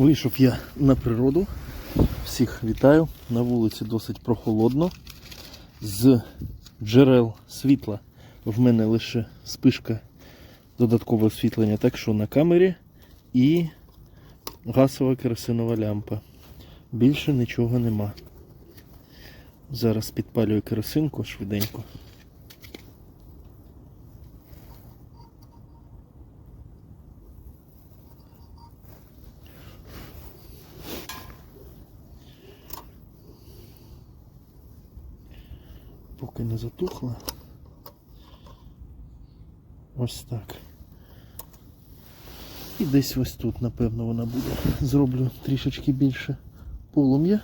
Вийшов я на природу. Всіх вітаю. На вулиці досить прохолодно. З джерел світла в мене лише спишка додаткове освітлення, так що на камері і газова керосинова лямпа. Більше нічого нема. Зараз підпалюю керосинку швиденько. Поки не затухла. Ось так. І десь ось тут, напевно, вона буде. Зроблю трішечки більше полум'я,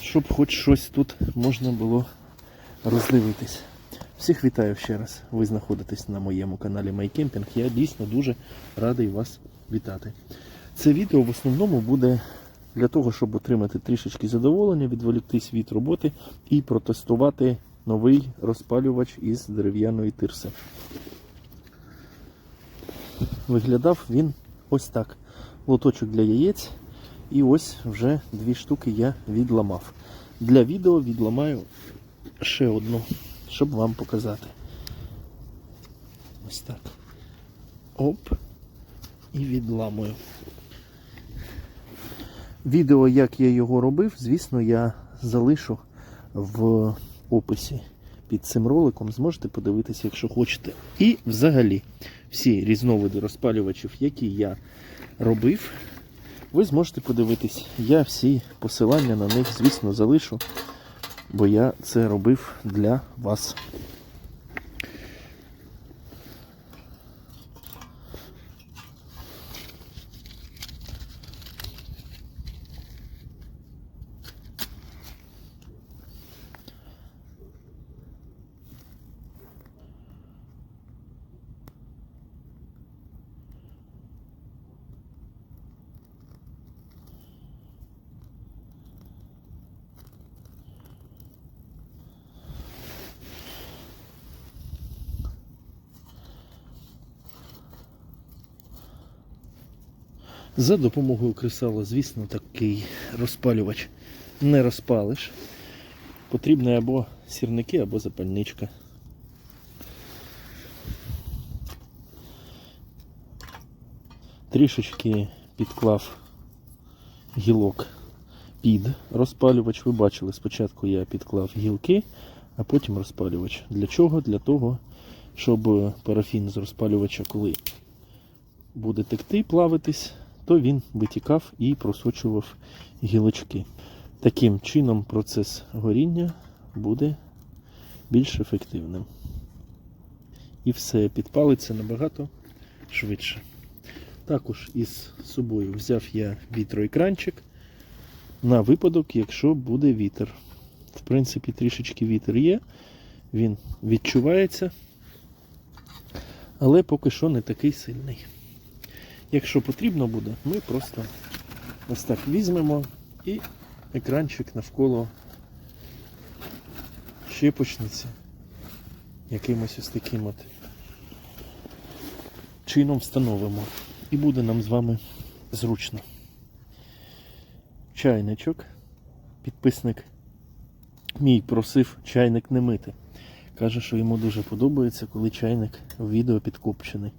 щоб хоч щось тут можна було роздивитись. Всіх вітаю ще раз. Ви знаходитесь на моєму каналі MyCamping. Я дійсно дуже радий вас вітати. Це відео в основному буде для того, щоб отримати трішечки задоволення, відволіктись від роботи і протестувати новий розпалювач із дерев'яної тирси. Виглядав він ось так. Лоточок для яєць. І ось вже дві штуки я відламав. Для відео відламаю ще одну, щоб вам показати. Ось так. Оп. І відламую. Відео, як я його робив, звісно, я залишу в описі під цим роликом. Зможете подивитися, якщо хочете. І взагалі всі різновиди розпалювачів, які я робив, ви зможете подивитись. Я всі посилання на них, звісно, залишу, бо я це робив для вас. За допомогою кресала, звісно, такий розпалювач не розпалиш. Потрібні або сірники, або запальничка. Трішечки підклав гілок під розпалювач. Ви бачили, спочатку я підклав гілки, а потім розпалювач. Для чого? Для того, щоб парафін з розпалювача, коли буде текти, плавитись, то він витікав і просочував гілочки. Таким чином процес горіння буде більш ефективним. І все підпалиться набагато швидше. Також із собою взяв я вітроекранчик на випадок, якщо буде вітер. В принципі, трішечки вітер є, він відчувається, але поки що не такий сильний. Якщо потрібно буде, ми просто ось так візьмемо і екранчик навколо щепочниці якимось ось таким от чином встановимо. І буде нам з вами зручно. Чайничок. Підписник мій просив чайник не мити. Каже, що йому дуже подобається, коли чайник в відео підкопчений.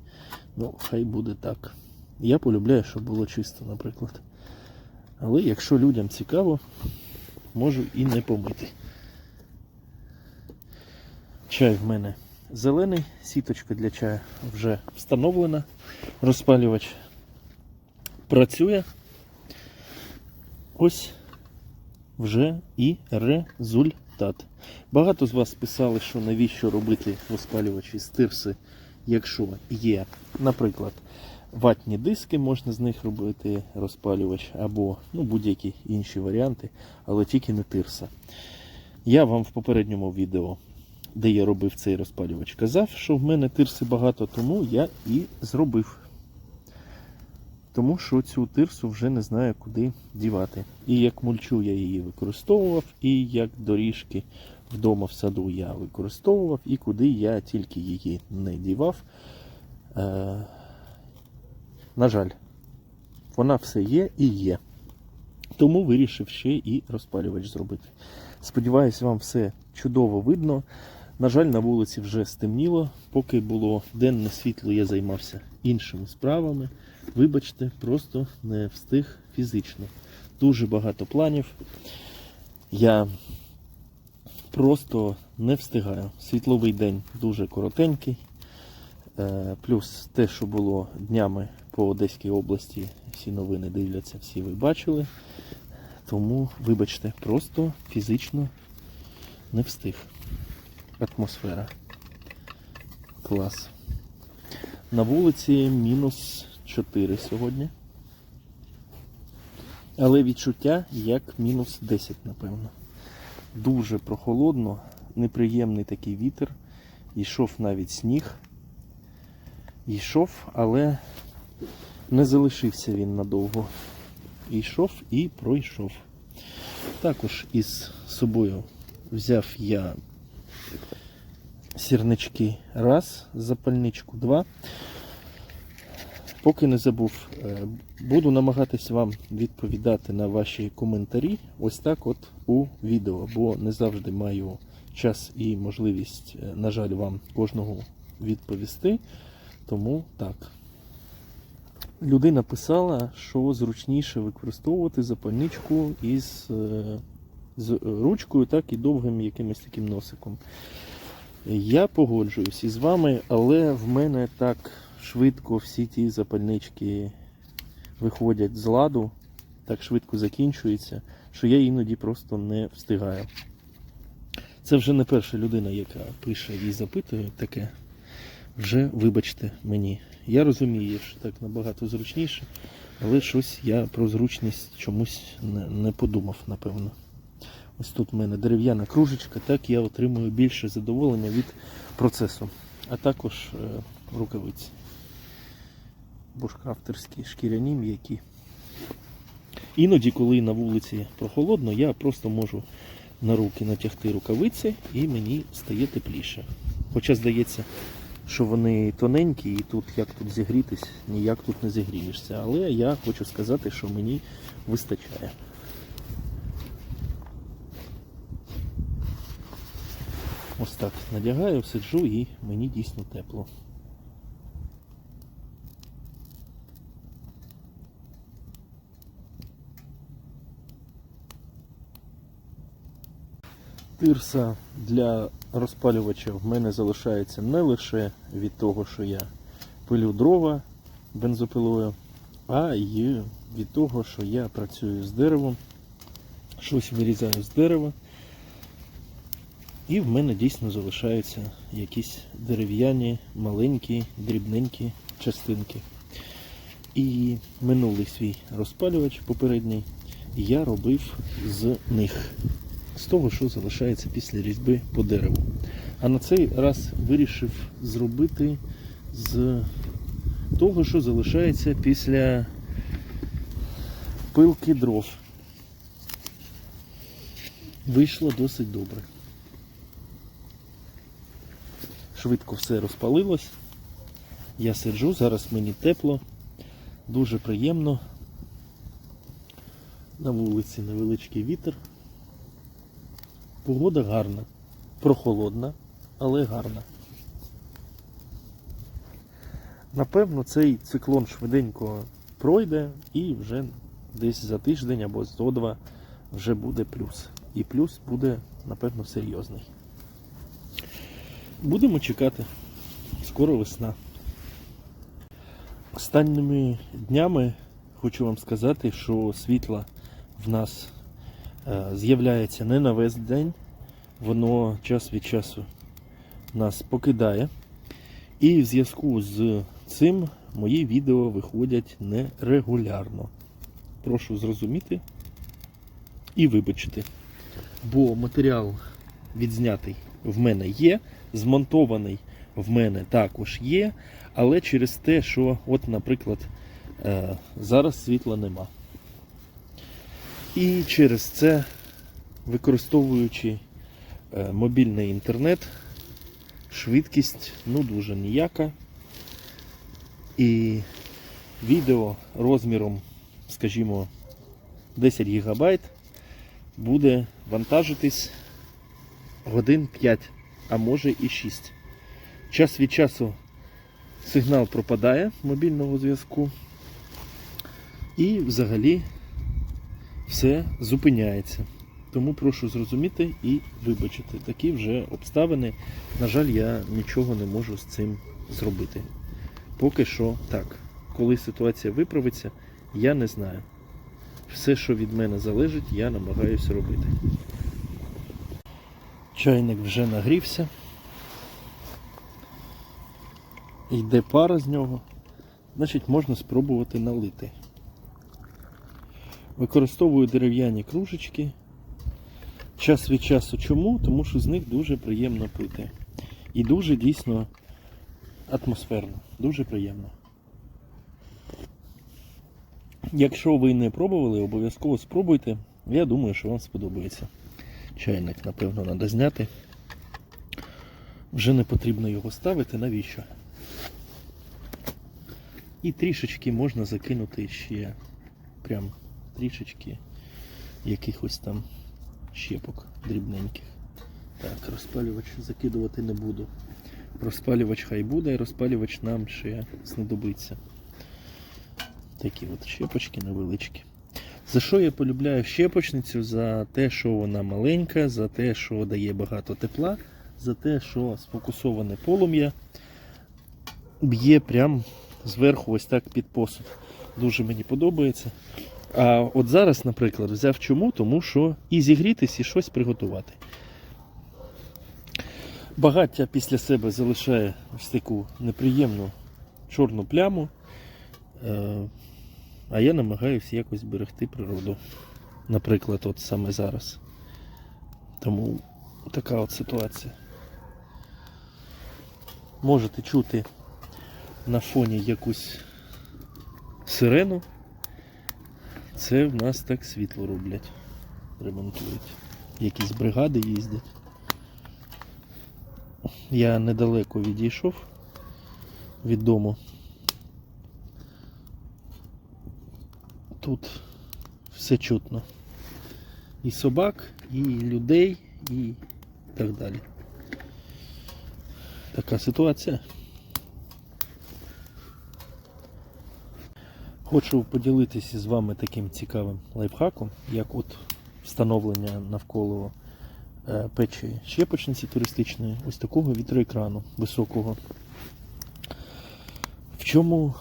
Ну, хай буде так. Я полюбляю, щоб було чисто, наприклад. Але якщо людям цікаво, можу і не помити. Чай в мене зелений, сіточка для чаю вже встановлена. Розпалювач працює. Ось вже і результат. Багато з вас писали, що навіщо робити розпалювач із тирси, якщо є, наприклад, ватні диски, можна з них робити розпалювач, або ну, будь-які інші варіанти, але тільки не тирса. Я вам в попередньому відео, де я робив цей розпалювач, казав, що в мене тирси багато, тому я і зробив. Тому що цю тирсу вже не знаю, куди дівати. І як мульчу я її використовував, і як доріжки вдома в саду я використовував, і куди я тільки її не дівав. На жаль, Вона все є і є. Тому вирішив ще і розпалювач зробити. Сподіваюсь, вам все чудово видно. На жаль, на вулиці вже стемніло. Поки було денне світло, я займався іншими справами. Вибачте, просто не встиг фізично. Дуже багато планів. Я просто не встигаю. Світловий день дуже коротенький. Е, Плюс те, що було днями по Одеській області, всі новини дивляться, всі ви бачили. Тому, вибачте, просто фізично не встиг. Атмосфера. Клас. На вулиці мінус 4 сьогодні. Але відчуття як мінус 10, напевно. Дуже прохолодно, неприємний такий вітер. Йшов навіть сніг. Йшов, але не залишився він надовго. Йшов і пройшов. Також із собою взяв я сірнички раз, запальничку два. Поки не забув, е, буду намагатись вам відповідати на ваші коментарі ось так от у відео, бо не завжди маю час і можливість, е, на жаль, вам кожного відповісти. Тому так. Людина писала, що зручніше використовувати запальничку із е, з ручкою, так і довгим якимось таким носиком. Я погоджуюсь із вами, але в мене так швидко всі ті запальнички виходять з ладу, так швидко закінчуються, що я іноді просто не встигаю. Це вже не перша людина, яка пише і запитує таке. Вже вибачте мені. Я розумію, що так набагато зручніше, але щось я про зручність чомусь не, не подумав, напевно. Ось тут в мене дерев'яна кружечка, так я отримую більше задоволення від процесу. А також е, рукавиці. Бушкрафтерські шкіряні м'які. Іноді, коли на вулиці прохолодно, я просто можу на руки натягти рукавиці і мені стає тепліше. Хоча здається, що вони тоненькі і тут як тут зігрітись, ніяк тут не зігрієшся. Але я хочу сказати, що мені вистачає. Ось так надягаю, сиджу і мені дійсно тепло. Тирса для розпалювача в мене залишається не лише від того, що я пилю дрова бензопилою, а й від того, що я працюю з деревом, щось вирізаю з дерева. І в мене дійсно залишаються якісь дерев'яні, маленькі, дрібненькі частинки. І минулий свій розпалювач попередній я робив з них, з того, що залишається після різьби по дереву. А на цей раз вирішив зробити з того, що залишається після пилки дров. Вийшло досить добре. Швидко все розпалилось. Я сиджу, зараз мені тепло, дуже приємно. На вулиці невеличкий вітер. Погода гарна, прохолодна, але гарна. Напевно, цей циклон швиденько пройде і вже десь за тиждень або зо два вже буде плюс. І плюс буде, напевно, серйозний. Будемо чекати. Скоро весна. Останніми днями хочу вам сказати, що світла в нас з'являється не на весь день, воно час від часу нас покидає. І в зв'язку з цим мої відео виходять нерегулярно. Прошу зрозуміти і вибачити. Бо матеріал відзнятий в мене є, змонтований в мене також є, але через те, що, от, наприклад, е, зараз світла нема. І через це, використовуючи е, мобільний інтернет, швидкість ну дуже ніяка. І відео розміром скажімо, 10 гігабайт буде вантажитись годин 5, а може і 6. Час від часу сигнал пропадає мобільного зв'язку. І взагалі все зупиняється. Тому прошу зрозуміти і вибачити. Такі вже обставини. На жаль, я нічого не можу з цим зробити. Поки що так. Коли ситуація виправиться, я не знаю. Все, що від мене залежить, я намагаюся робити. Чайник вже нагрівся. Йде пара з нього. Значить, можна спробувати налити. Використовую дерев'яні кружечки. Час від часу чому? Тому що з них дуже приємно пити. І дуже дійсно атмосферно. Дуже приємно. Якщо ви не пробували, обов'язково спробуйте. Я думаю, що вам сподобається. Чайник, напевно, треба зняти. Вже не потрібно його ставити, навіщо? І трішечки можна закинути ще прям трішечки якихось там щепок дрібненьких. Так, розпалювач закидувати не буду. Розпалювач хай буде, розпалювач нам ще знадобиться. Такі от щепочки невеличкі. За що я полюбляю щепочницю? За те, що вона маленька, за те, що дає багато тепла, за те, що сфокусоване полум'я б'є прям зверху ось так під посуд. Дуже мені подобається. А от зараз, наприклад, взяв чому? Тому що і зігрітись, і щось приготувати. Багаття після себе залишає ось таку неприємну чорну пляму. Е, А я намагаюся якось берегти природу. Наприклад, от саме зараз. Тому така от ситуація. Можете чути на фоні якусь сирену. Це в нас так світло роблять, ремонтують. Якісь бригади їздять. Я недалеко відійшов від дому. Тут все чутно. І собак, і людей, і так далі. Така ситуація. Хочу поділитися з вами таким цікавим лайфхаком, як от встановлення навколо е, печі щепочниці туристичної, ось такого вітроекрану високого. В чому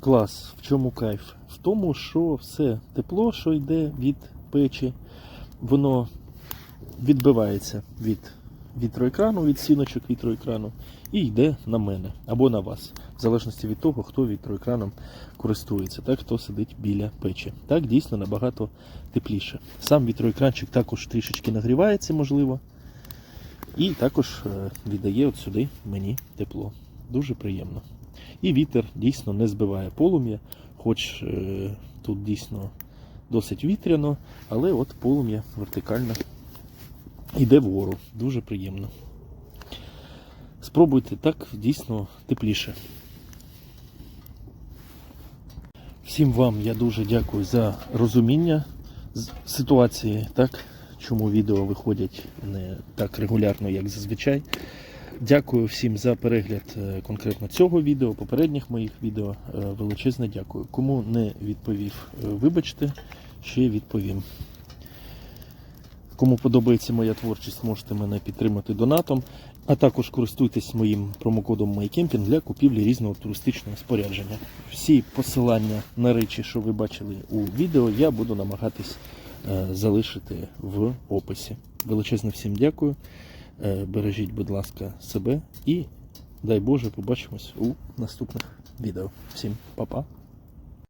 клас, в чому кайф? В тому, що все тепло, що йде від печі, воно відбивається від вітроекрану, від сіночок вітроекрану і йде на мене або на вас, в залежності від того, хто вітроекраном користується, так хто сидить біля печі. Так дійсно набагато тепліше. Сам вітроекранчик також трішечки нагрівається, можливо, і також е, віддає от сюди мені тепло. Дуже приємно. І вітер дійсно не збиває полум'я, хоч е, тут дійсно досить вітряно, але от полум'я вертикально йде вгору. Дуже приємно. Спробуйте так дійсно тепліше. Всім вам я дуже дякую за розуміння ситуації, так, чому відео виходять не так регулярно, як зазвичай. Дякую всім за перегляд е, конкретно цього відео, попередніх моїх відео. Е, Величезне дякую. Кому не відповів, е, вибачте, ще відповім. Кому подобається моя творчість, можете мене підтримати донатом, а також користуйтесь моїм промокодом MyCamping для купівлі різного туристичного спорядження. Всі посилання на речі, що ви бачили у відео, я буду намагатись е, залишити в описі. Величезне всім дякую. Е, Бережіть, будь ласка, себе і дай Боже, побачимось у наступних відео. Всім па-па.